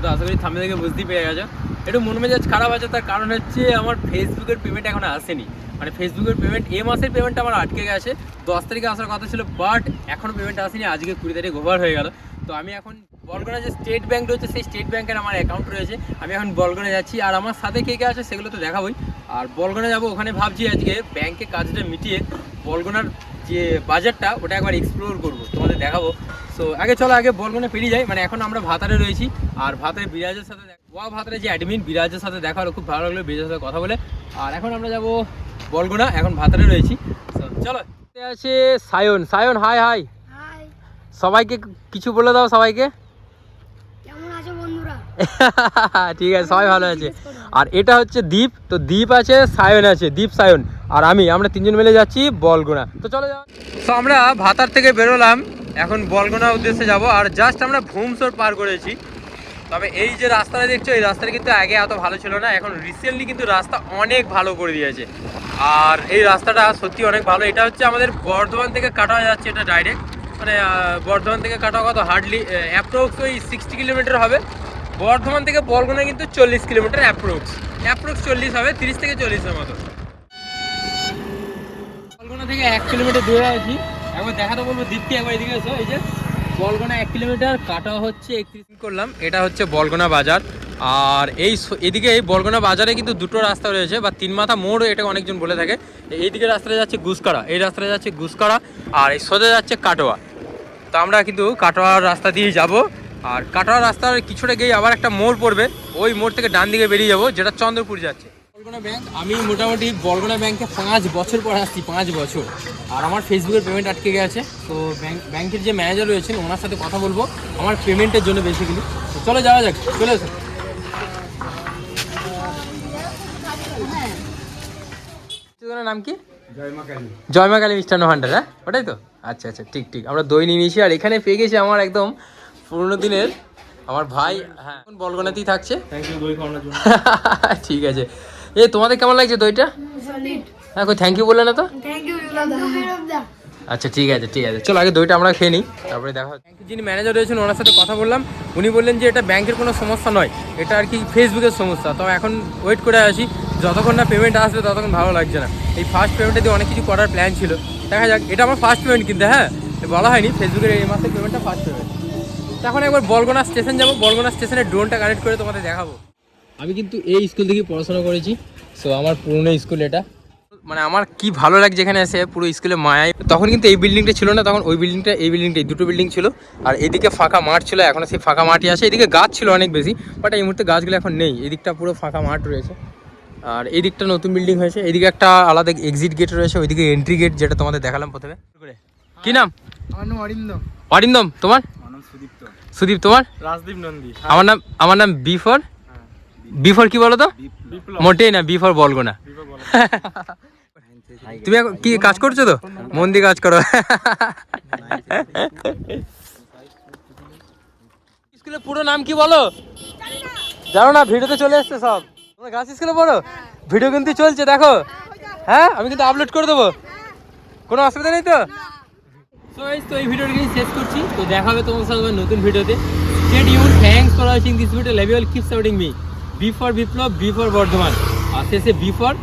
স্বাগত আশা করি থামে থেকে বুঝতেই পেরে গেছো। একটু মন মেজাজ খারাপ আছে, তার কারণ হচ্ছে আমার ফেসবুকের পেমেন্ট এখন আসেনি। মানে ফেসবুকের পেমেন্ট এ মাসের পেমেন্টটা আমার আটকে গেছে। দশ তারিখে আসার কথা ছিল বাট এখনও পেমেন্ট আসেনি। আজকে কুড়ি তারিখ ওভার হয়ে গেল। তো আমি এখন বলগোনা যে স্টেট ব্যাঙ্ক রয়েছে, সেই স্টেট ব্যাঙ্কের আমার অ্যাকাউন্ট রয়েছে। আমি এখন বলগোনা যাচ্ছি। আর আমার সাথে কে কে আছে সেগুলো তো দেখাবোই। আর বলগোনা যাব ওখানে ভাবছি আজকে ব্যাংকে কাজটা মিটিয়ে বলগোনার যে বাজারটা ওটা একবার এক্সপ্লোর করব। তোমাদের দেখাবো। সো আগে চলো আগে বলগোনা পেরিয়ে যাই। মানে এখন আমরা ভাতারে রয়েছি। আর ভাতারে বিরাজের সাথে ওয়া ভাতারে যে অ্যাডমিন বিরাজের সাথে দেখা হলো। খুব ভালো লাগল বিরাজের সাথে কথা বলে। আর এখন আমরা যাব বলগোনা এখন ভাতারে রয়েছি। চলো। আছে সায়ন। সায়ন হাই হাই সবাইকে কিছু বলে দাও সবাইকে। ঠিক আছে সবাই ভালো আছে। আর এটা হচ্ছে দীপ। তো দীপ আছে সায়ন আছে। দীপ সায়ন। আর আমি আমরা তিনজন মিলে যাচ্ছি বলগোনা তো চলো যাও। তো আমরা ভাতার থেকে বেরোলাম। এখন বলগোনা উদ্দেশ্যে যাব, আর জাস্ট আমরা ভূমসোর পার করেছি। তবে এই যে রাস্তাটা দেখছ, এই রাস্তাটা কিন্তু আগে এত ভালো ছিল না, এখন রিসেন্টলি কিন্তু রাস্তা অনেক ভালো করে দিয়েছে। আর এই রাস্তাটা সত্যি অনেক ভালো। এটা হচ্ছে আমাদের বর্ধমান থেকে কাটা যাচ্ছে এটা ডাইরেক্ট মানে বর্ধমান থেকে কাটা কত? হার্ডলি অ্যাপ্রোক্স ওই সিক্সটি কিলোমিটার হবে। বর্ধমান থেকে বরগুনা কিন্তু চল্লিশ কিলোমিটার অ্যাপ্রোক্স অ্যাপ্রোক্স চল্লিশ হবে, তিরিশ থেকে চল্লিশের মতো। বলগোনা থেকে এক কিলোমিটার দূরে আছি। বলব এদিকে এই যে এক কিলোমিটার হচ্ছে করলাম, এটা হচ্ছে বলগোনা বাজার। আর এই এদিকে এই বলগোনা বাজারে কিন্তু দুটো রাস্তা রয়েছে, বা তিন মাথা এটা অনেকজন বলে থাকে। এইদিকে রাস্তাটা যাচ্ছে গুসকাড়া, এই রাস্তাটা যাচ্ছে গুসকাড়া, আর এই সোজা যাচ্ছে কাটোয়া। তো আমরা কিন্তু কাটোয়ার রাস্তা দিয়ে যাব। আর কাটোয়া রাস্তার কিছুটা গিয়ে আবার একটা মোড় পড়বে, ওই মোড় থেকে ডান দিকে বেরিয়ে যাব, যেটা চন্দ্রপুর যাচ্ছে। ব্যাংক আমি মোটামুটি বলগোনা ব্যাংকে পাঁচ বছর পর আসছি পাঁচ বছর। আর আমার ফেসবুকের পেমেন্ট আটকে গেছে তো ব্যাংক ব্যাংকের যে ম্যানেজার রয়েছেন ওনার সাথে কথা বলব আমার পেমেন্টের জন্য বেসিক্যালি তো চলো যাওয়া যাক চলে দোকানের নাম কি? জয়মা কালী মিষ্টান্ন ভান্ডার হ্যাঁ? ওটাই তো? আচ্ছা আচ্ছা ঠিক ঠিক। আমরা দই নিয়ে নিয়েছি আর এখানে পেয়ে গেছি আমার একদম পুরোনো দিনের আমার ভাই হ্যাঁ বলগোনাতেই থাকছে। ঠিক আছে। এ তোমাদের কেমন লাগছে দইটা সলিড হ্যাঁ কই থ্যাংক ইউ বললে না তো? থ্যাংক ইউ আচ্ছা ঠিক আছে ঠিক আছে। চলো আগে দইটা আমরা খেয়ে নিই তারপরে দেখা হচ্ছে। ব্যাংকের যিনি ম্যানেজার রয়েছেন ওনার সাথে কথা বললাম। উনি বললেন যে এটা ব্যাংকের কোনো সমস্যা নয় এটা আর কি ফেসবুকের সমস্যা। তো এখন ওয়েট করে আসি যতক্ষণ না পেমেন্ট আসবে ততক্ষণ ভালো লাগছে না। এই ফার্স্ট পেমেন্টে দিয়ে অনেক কিছু করার প্ল্যান ছিল। দেখা যাক এটা আমার ফার্স্ট পেমেন্ট কিন্তু হ্যাঁ? বলা হয়নি ফেসবুকের এই মাসের পেমেন্টটা ফার্স্ট পেমেন্ট এখন একবার বলগোনা স্টেশন যাব। বলগোনা স্টেশনে ড্রোনটা কানেক্ট করে তোমাদের দেখাবো। আমি কিন্তু এই স্কুল থেকে পড়াশোনা করেছি সো আমার পুরনো স্কুল এটা। মানে আমার কি ভালো লাগছে এখানে এসে পুরো স্কুলে মায়ায় তখন কিন্তু এই বিল্ডিংটা ছিল না তখন ওই বিল্ডিংটা এই বিল্ডিংটা দুটো বিল্ডিং ছিল। আর এদিকে ফাঁকা মাঠ ছিল এখন সেই ফাঁকা মাঠই আছে। এদিকে গাছ ছিল অনেক বেশি বাট এই মুহূর্তে গাছগুলো এখন নেই। এদিকটা পুরো ফাঁকা মাঠ রয়েছে। আর এই দিকটা নতুন বিল্ডিং হয়েছে। এদিকে একটা আলাদা এক্সিট গেট রয়েছে ওইদিকে এন্ট্রি গেট যেটা তোমাদের দেখালাম প্রথমে। কি নাম? আমার নাম অরিন্দ অরিন্দম তোমার? সুদীপ তোমার? রাজদীপ নন্দী। আমার নাম আমার নাম বি ফর বি ফর কি বলো তো? মোটেই না বি ফর বলগো না। তুমি কি কাজ করছ তো? মন দিয়ে কাজ করো। স্কুলের পুরো নাম কি বলো? জানো না ভিডিওতে চলে এসছে সব। তোমরা গাছ স্কুলে পড়ো? ভিডিও কিন্তু চলছে দেখো। হ্যাঁ আমি কিন্তু আপলোড করে দেবো। কোনো অসুবিধা নেই তো? সো তো এই ভিডিওটা কিন্তু শেষ করছি। তো দেখা হবে তোমার সাথে আবার নতুন ভিডিওতে। Stay Yoon thanks for watching this video level keep supporting me B for Biplab B for Bardhaman আর শেষে বি ফর